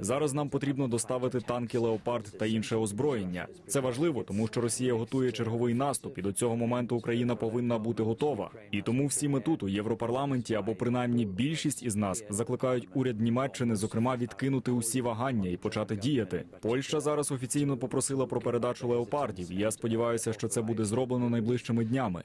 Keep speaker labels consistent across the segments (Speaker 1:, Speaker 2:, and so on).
Speaker 1: Зараз нам потрібно доставити танки Леопард та інше озброєння. Це важливо, тому що Росія готує черговий наступ, і до цього моменту Україна повинна бути готова. І тому всі ми тут у Європарламенті, або принаймні більшість із нас закликають уряд Німеччини, зокрема, відкинути усі вагання і почати діяти. Польща зараз офіційно попросила про передачу леопардів. і Я сподіваюся, що це буде зроблено найближчими днями.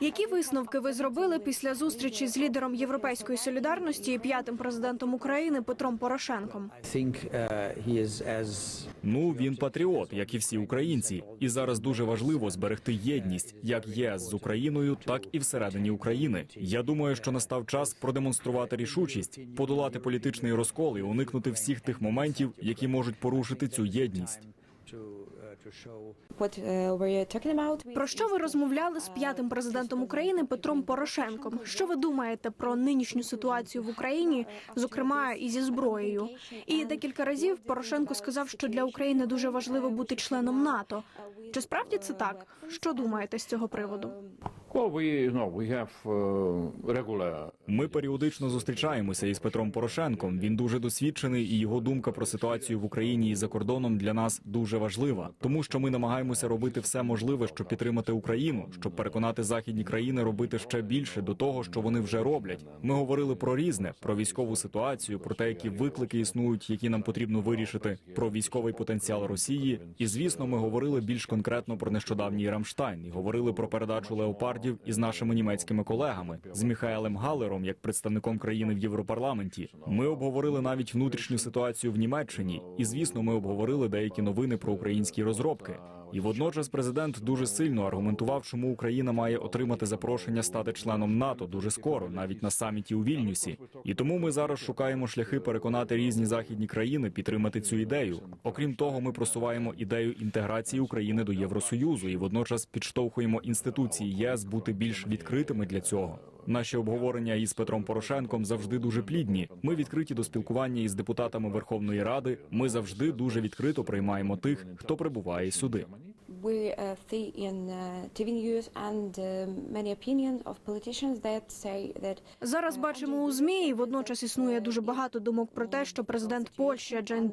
Speaker 2: Які висновки ви зробили після зустрічі з лідером Європейської солідарності і п'ятим президентом України Петром Порошенком?
Speaker 3: I think uh, he is as
Speaker 1: Ну він патріот, як і всі українці, і зараз дуже важливо зберегти єдність як ЄС з Україною, так і всередині України. Я думаю, що настав час продемонструвати рішучість, подолати політичний розкол і уникнути всіх тих моментів, які можуть порушити цю єдність.
Speaker 3: Uh, to show
Speaker 4: what uh, were you talking about?
Speaker 2: Про що ви розмовляли з п'ятим президентом України Петром Порошенком? Що ви думаєте про нинішню ситуацію в Україні, зокрема і зі зброєю? І декілька разів Порошенко сказав, що для України дуже важливо бути членом НАТО. Чи справді це так? Що думаєте з цього приводу?
Speaker 5: Uh, regular
Speaker 1: Ми періодично зустрічаємося із Петром Порошенком. Він дуже досвідчений, і його думка про ситуацію в Україні і за кордоном для нас дуже важлива, тому що ми намагаємося робити все можливе, щоб підтримати Україну, щоб переконати західні країни робити ще більше до того, що вони вже роблять. Ми говорили про різне, про військову ситуацію, про те, які виклики існують, які нам потрібно вирішити, про військовий потенціал Росії. І звісно, ми говорили більш конкретно про нещодавній Рамштайн і говорили про передачу леопардів із нашими німецькими колегами з Міхаелем Галером, як представником країни в Європарламенті. Ми обговорили навіть внутрішню ситуацію в Німеччині, і звісно, ми обговорили деякі новини про українські розробки. І водночас президент дуже сильно аргументував, чому Україна має отримати запрошення стати членом НАТО дуже скоро, навіть на саміті у Вільнюсі. І тому ми зараз шукаємо шляхи переконати різні західні країни підтримати цю ідею. Окрім того, ми просуваємо ідею інтеграції України до Євросоюзу і водночас підштовхуємо інституції ЄС бути більш відкритими для цього. Наші обговорення із Петром Порошенком завжди дуже плідні. Ми відкриті до спілкування із депутатами Верховної Ради. Ми завжди дуже відкрито приймаємо тих, хто прибуває сюди.
Speaker 4: Uh, uh, uh,
Speaker 2: Зараз бачимо у змі, і водночас існує дуже багато думок про те, що президент Польщі Джен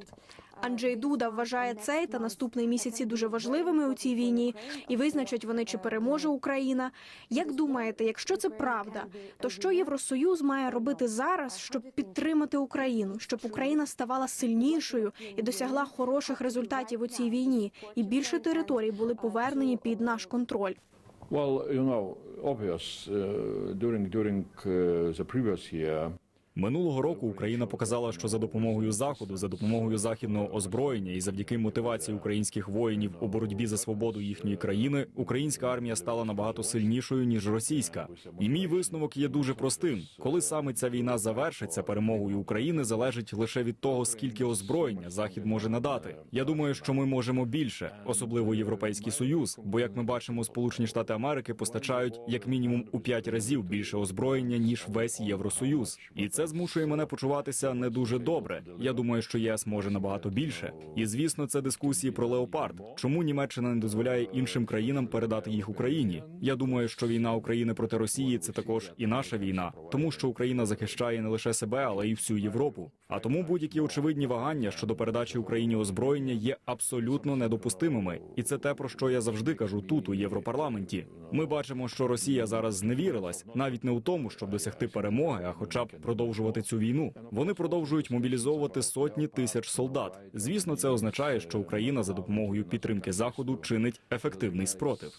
Speaker 2: Анджей Дуда вважає цей та наступний місяці дуже важливими у цій війні, і визначать вони, чи переможе Україна. Як думаєте, якщо це правда, то що Євросоюз має робити зараз, щоб підтримати Україну, щоб Україна ставала сильнішою і досягла хороших результатів у цій війні, і більше територій були повернені під наш контроль?
Speaker 5: well you know obvious uh, during during uh, the previous year
Speaker 1: Минулого року Україна показала, що за допомогою заходу, за допомогою західного озброєння і завдяки мотивації українських воїнів у боротьбі за свободу їхньої країни, українська армія стала набагато сильнішою ніж російська. І мій висновок є дуже простим: коли саме ця війна завершиться перемогою України, залежить лише від того, скільки озброєння захід може надати. Я думаю, що ми можемо більше, особливо європейський союз. Бо як ми бачимо, Сполучені Штати Америки постачають як мінімум у п'ять разів більше озброєння ніж весь євросоюз, і це змушує мене почуватися не дуже добре. Я думаю, що ЄС може набагато більше. І звісно, це дискусії про леопард. Чому Німеччина не дозволяє іншим країнам передати їх Україні? Я думаю, що війна України проти Росії це також і наша війна, тому що Україна захищає не лише себе, але й всю Європу. А тому будь-які очевидні вагання щодо передачі Україні озброєння є абсолютно недопустимими, і це те про що я завжди кажу тут, у Європарламенті. Ми бачимо, що Росія зараз зневірилась навіть не у тому, щоб досягти перемоги, а хоча б продовжувати цю війну. Вони продовжують мобілізовувати сотні тисяч солдат. Звісно, це означає, що Україна за допомогою підтримки заходу чинить ефективний спротив.